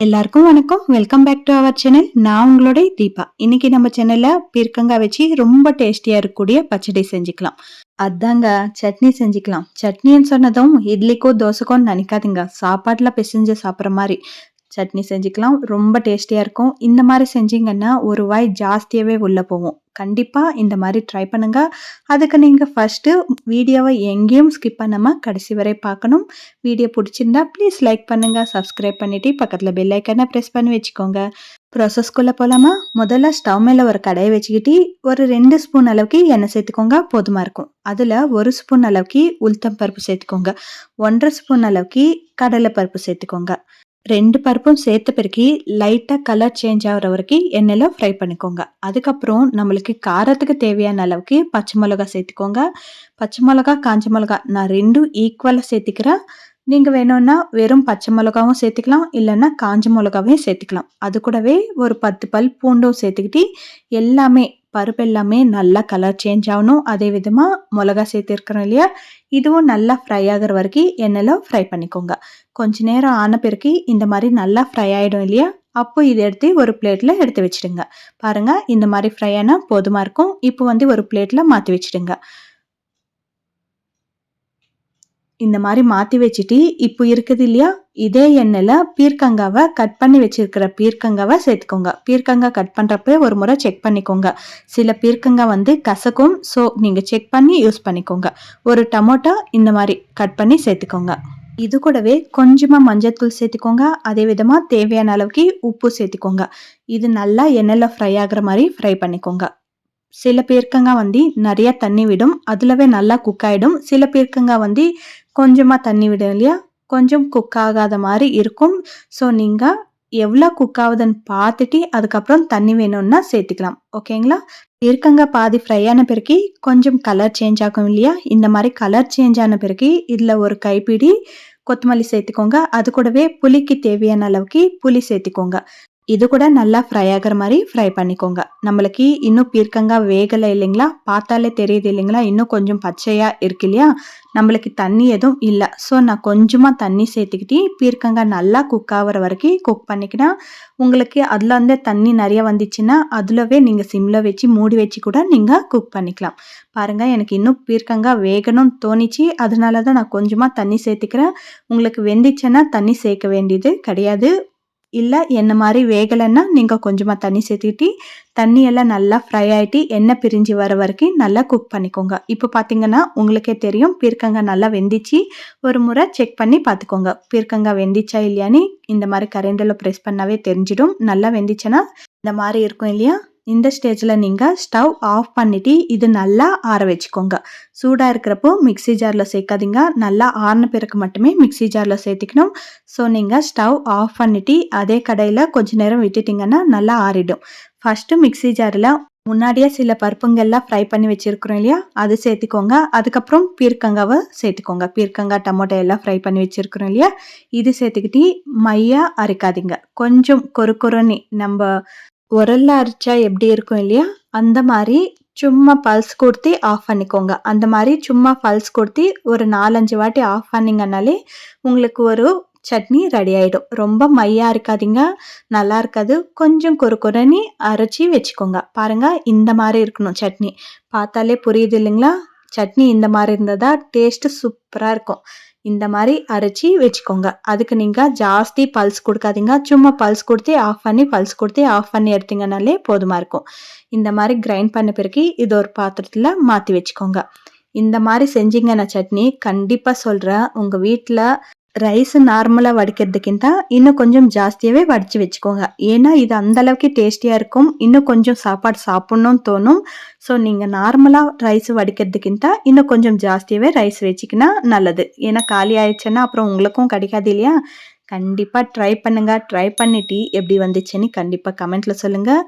எல்லாருக்கும் வணக்கம். Welcome back to our channel நான் உங்களுடைய தீபா. இன்னைக்கு நம்ம சேனல்ல பீர்க்கங்காய் வச்சு ரொம்ப டேஸ்டியா இருக்கக்கூடிய பச்சடி செஞ்சுக்கலாம். அதாங்க சட்னி செஞ்சுக்கலாம். சட்னின்னு சொன்னதும் இட்லிக்கோ தோசைக்கோ நினைக்காதீங்க. சாப்பாட்டுல பிசைஞ்சு சாப்பிட்ற மாதிரி. சட்னி செஞ்சுக்கலாம். ரொம்ப டேஸ்டியாக இருக்கும். இந்த மாதிரி செஞ்சீங்கன்னா ஒரு வாய் ஜாஸ்தியாகவே உள்ளே போகும். கண்டிப்பாக இந்த மாதிரி ட்ரை பண்ணுங்கள் அதுக்கு நீங்கள் ஃபஸ்ட்டு வீடியோவை எங்கேயும் ஸ்கிப் பண்ணாமல் கடைசி வரை பார்க்கணும். வீடியோ பிடிச்சிருந்தா ப்ளீஸ் லைக் பண்ணுங்கள் சப்ஸ்கிரைப் பண்ணிவிட்டு பக்கத்தில் பெல் ஐக்கனை ப்ரெஸ் பண்ணி வச்சுக்கோங்க. ப்ராசஸ்க்குள்ளே போகலாமா முதல்ல ஸ்டவ் மேலே ஒரு கடையை வச்சுக்கிட்டு ஒரு ரெண்டு ஸ்பூன் அளவுக்கு எண்ணெய் சேர்த்துக்கோங்க. போதுமாக இருக்கும். அதில் ஒரு ஸ்பூன் அளவுக்கு உளுத்தம் பருப்பு சேர்த்துக்கோங்க. ஒன்றரை ஸ்பூன் அளவுக்கு கடலை பருப்பு சேர்த்துக்கோங்க. ரெண்டு பருப்பும் சேர்த்த பிறகு லைட்டாக கலர் சேஞ்ச் ஆகிற வரைக்கும் எண்ணெயில் ஃப்ரை பண்ணிக்கோங்க. அதுக்கப்புறம் நம்மளுக்கு காரத்துக்கு தேவையான அளவுக்கு பச்சை மிளகா சேர்த்துக்கோங்க. பச்சை மிளகா காஞ்ச மிளகா நான் ரெண்டும் ஈக்குவலாக சேர்த்துக்கிறேன். நீங்கள் வேணும்னா வெறும் பச்சை மிளகாவும் சேர்த்துக்கலாம் இல்லைன்னா காஞ்ச மிளகாவையும் சேர்த்துக்கலாம். அது கூடவே ஒரு பத்து பல் பூண்டும் சேர்த்துக்கிட்டு எல்லாமே பருப்பு எல்லாமே நல்லா கலர் சேஞ்ச் ஆகணும். அதே விதமாக மிளகா சேர்த்துருக்குறோம் இல்லையா? இதுவும் நல்லா ஃப்ரை ஆகிற வரைக்கும் எண்ணெயில் ஃப்ரை பண்ணிக்கோங்க. கொஞ்ச நேரம் ஆன பிறகு இந்த மாதிரி நல்லா ஃப்ரை ஆகிடும் இல்லையா? அப்போ இதை எடுத்து ஒரு பிளேட்டில் எடுத்து வச்சுடுங்க. பாருங்கள் இந்த மாதிரி ஃப்ரை ஆனால் போதுமாக இருக்கும். இப்போ வந்து ஒரு பிளேட்டில் மாற்றி வச்சுடுங்க. இந்த மாதிரி மாற்றி வச்சுட்டு இப்போ இருக்குது இல்லையா? இதே எண்ணெயில் பீர்க்கங்காவை கட் பண்ணி வச்சிருக்கிற பீர்க்கங்காவை சேர்த்துக்கோங்க. பீர்க்கங்காய் கட் பண்ணுறப்ப ஒரு முறை செக் பண்ணிக்கோங்க. சில பீர்க்கங்காய் வந்து கசக்கும் ஸோ நீங்கள் செக் பண்ணி யூஸ் பண்ணிக்கோங்க. ஒரு டமோட்டோ இந்த மாதிரி கட் பண்ணி சேர்த்துக்கோங்க. இது கூடவே கொஞ்சமாக மஞ்சத்தூள் சேர்த்துக்கோங்க. அதே விதமாக தேவையான அளவுக்கு உப்பு சேர்த்துக்கோங்க. இது நல்லா எண்ணெயில் ஃப்ரை ஆகிற மாதிரி ஃப்ரை பண்ணிக்கோங்க. சில பீர்க்கங்காய் வந்து நிறைய தண்ணி விடும். அதுலவே நல்லா குக் ஆகிடும் சில பீர்க்கங்காய் வந்து கொஞ்சமாக தண்ணி விடும் இல்லையா? கொஞ்சம் குக் ஆகாத மாதிரி இருக்கும். ஸோ நீங்கள் எவ்வளோ குக் ஆகுதுன்னு பார்த்துட்டு அதுக்கப்புறம் தண்ணி வேணும்னா சேர்த்துக்கலாம். ஓகேங்களா இருக்கங்க பாதி ஃப்ரை ஆன பிறகு கொஞ்சம் கலர் சேஞ்ச் ஆகும் இல்லையா? இந்த மாதிரி கலர் சேஞ்ச் ஆன பிறகு இதில் ஒரு கைப்பிடி கொத்தமல்லி சேர்த்துக்கோங்க. அது கூடவே புளிக்கு தேவையான அளவுக்கு புளி சேர்த்துக்கோங்க. இது கூட நல்லா ஃப்ரை ஆகிற மாதிரி ஃப்ரை பண்ணிக்கோங்க. நம்மளுக்கு இன்னும் பீர்க்கங்காய் வேகலை இல்லைங்களா? பார்த்தாலே தெரியுது இல்லைங்களா? இன்னும் கொஞ்சம் பச்சையாக இருக்கு இல்லையா? நம்மளுக்கு தண்ணி எதுவும் இல்லை. ஸோ நான் கொஞ்சமாக தண்ணி சேர்த்துக்கிட்டு பீர்க்கங்காய் நல்லா குக் ஆகிற வரைக்கும் குக் பண்ணிக்கினா உங்களுக்கு அதில் வந்து தண்ணி நிறைய வந்துச்சுன்னா அதிலவே நீங்கள் சிம்மில் வச்சு மூடி வச்சு கூட நீங்கள் குக் பண்ணிக்கலாம். பாருங்கள் எனக்கு இன்னும் பீர்க்கங்காய் வேகணும்னு தோணிச்சு. அதனால தான் நான் கொஞ்சமாக தண்ணி சேர்த்துக்கிறேன். உங்களுக்கு வெந்துச்சுன்னா தண்ணி சேர்க்க வேண்டியது கிடையாது. இல்லை என்ன மாதிரி வேகலைன்னா நீங்கள் கொஞ்சமாக தண்ணி சேர்த்துக்கிட்டு தண்ணி எல்லாம் நல்லா ஃப்ரை ஆகிட்டு எண்ணெய் பிரிஞ்சு வர வரைக்கும் நல்லா குக் பண்ணிக்கோங்க. இப்போ பார்த்தீங்கன்னா உங்களுக்கே தெரியும் பீர்க்கங்காய் நல்லா வெந்திச்சு. ஒரு முறை செக் பண்ணி பார்த்துக்கோங்க பீர்க்கங்காய் வெந்திச்சா இல்லையான்னு இந்த மாதிரி கரண்டில் ப்ரெஸ் பண்ணாவே தெரிஞ்சிடும். நல்லா வெந்திச்சுன்னா இந்த மாதிரி இருக்கும் இல்லையா? இந்த ஸ்டேஜில் நீங்கள் ஸ்டவ் ஆஃப் பண்ணிவிட்டு இது நல்லா ஆற வச்சுக்கோங்க. சூடாக இருக்கிறப்போ மிக்சி ஜாரில் சேர்க்காதீங்க. நல்லா ஆறின பிறகு மட்டுமே மிக்சி ஜாரில் சேர்த்துக்கணும். ஸோ நீங்கள் ஸ்டவ் ஆஃப் பண்ணிவிட்டு அதே கடையில் கொஞ்ச நேரம் விட்டுட்டிங்கன்னா நல்லா ஆறிடும். ஃபஸ்ட்டு மிக்சி ஜாரில் முன்னாடியே சில பருப்புங்கள்லாம் ஃப்ரை பண்ணி வச்சுருக்குறோம் இல்லையா? அது சேர்த்துக்கோங்க. அதுக்கப்புறம் பீர்க்கங்காவை சேர்த்துக்கோங்க. பீர்க்கங்காய் டமோட்டோ எல்லாம் ஃப்ரை பண்ணி வச்சுருக்குறோம் இல்லையா? இது சேர்த்துக்கிட்டு மையாக அரைக்காதீங்க. கொஞ்சம் கொரு கொருன்னு நம்ம உரல்ல அரைச்சா எப்படி இருக்கும் இல்லையா? அந்த மாதிரி சும்மா பல்ஸ் கொடுத்து ஆஃப் பண்ணிக்கோங்க. அந்த மாதிரி சும்மா பல்ஸ் கொடுத்து ஒரு நாலஞ்சு வாட்டி ஆஃப் பண்ணிங்கனாலே உங்களுக்கு ஒரு சட்னி ரெடி ஆகிடும் ரொம்ப மையாக இருக்காதிங்க. நல்லா இருக்காது. கொஞ்சம் கொரு கொரனி அரைச்சி வச்சுக்கோங்க. பாருங்கள் இந்த மாதிரி இருக்கணும் சட்னி. பார்த்தாலே புரியுது இல்லைங்களா? சட்னி இந்த மாதிரி இருந்தால் தான் டேஸ்ட்டு சூப்பராக இருக்கும். இந்த மாதிரி அரைச்சி வச்சுக்கோங்க. அதுக்கு நீங்கள் ஜாஸ்தி பல்ஸ் கொடுக்காதீங்க. சும்மா பல்ஸ் கொடுத்து ஆஃப் பண்ணி பல்ஸ் கொடுத்து ஆஃப் பண்ணி எடுத்தீங்கனாலே போதுமாக இருக்கும். இந்த மாதிரி கிரைண்ட் பண்ண பிறகு இது ஒரு பாத்திரத்தில் மாற்றி வச்சுக்கோங்க. இந்த மாதிரி செஞ்சீங்கன்னா சட்னி கண்டிப்பாக சொல்கிறேன் உங்கள் வீட்டில் ரைஸ் நார்மலாக வடிக்கிறதுக்கிட்ட இன்னும் கொஞ்சம் ஜாஸ்தியாகவே வடித்து வச்சுக்கோங்க. ஏன்னா இது அந்தளவுக்கு டேஸ்டியாக இருக்கும். இன்னும் கொஞ்சம் சாப்பாடு சாப்பிட்ணுன்னு தோணும். ஸோ நீங்கள் நார்மலாக ரைஸ் வடிக்கிறதுக்கிட்ட இன்னும் கொஞ்சம் ஜாஸ்தியாகவே ரைஸ் வச்சுக்கினா நல்லது. ஏன்னா காலி ஆயிடுச்சுன்னா அப்புறம் உங்களுக்கும் கிடைக்காது இல்லையா? கண்டிப்பாக ட்ரை பண்ணுங்கள் ட்ரை பண்ணிட்டு எப்படி வந்துச்சுன்னு கண்டிப்பாக கமெண்ட்டில் சொல்லுங்கள்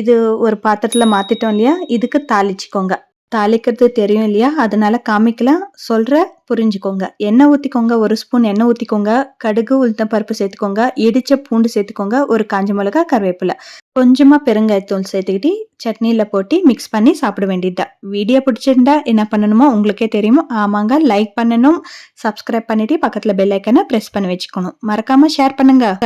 இது ஒரு பாத்திரத்தில் மாற்றிட்டோம் இல்லையா? இதுக்கு தாளிச்சிக்கோங்க. தாளிக்கிறது தெரியும் இல்லையா? அதனால காமிக்கலாம். சொல்கிற புரிஞ்சுக்கோங்க. எண்ணெய் ஊற்றிக்கோங்க ஒரு ஸ்பூன் எண்ணெய் ஊற்றிக்கோங்க கடுகு உளுத்தம் பருப்பு சேர்த்துக்கோங்க இடித்த பூண்டு சேர்த்துக்கோங்க ஒரு காஞ்ச மிளகா கருவேப்பிலை. கொஞ்சமாக பெருங்காயத்தூள் சேர்த்துக்கிட்டு சட்னியில் போட்டு மிக்ஸ் பண்ணி சாப்பிட வேண்டியதுதான். வீடியோ பிடிச்சிருந்தா என்ன பண்ணணுமோ உங்களுக்கே தெரியுமோ? ஆமாங்க லைக் பண்ணணும். சப்ஸ்கிரைப் பண்ணிவிட்டு பக்கத்தில் பெல் ஐக்கனை ப்ரெஸ் பண்ணி வச்சுக்கணும். மறக்காமல் ஷேர் பண்ணுங்கள்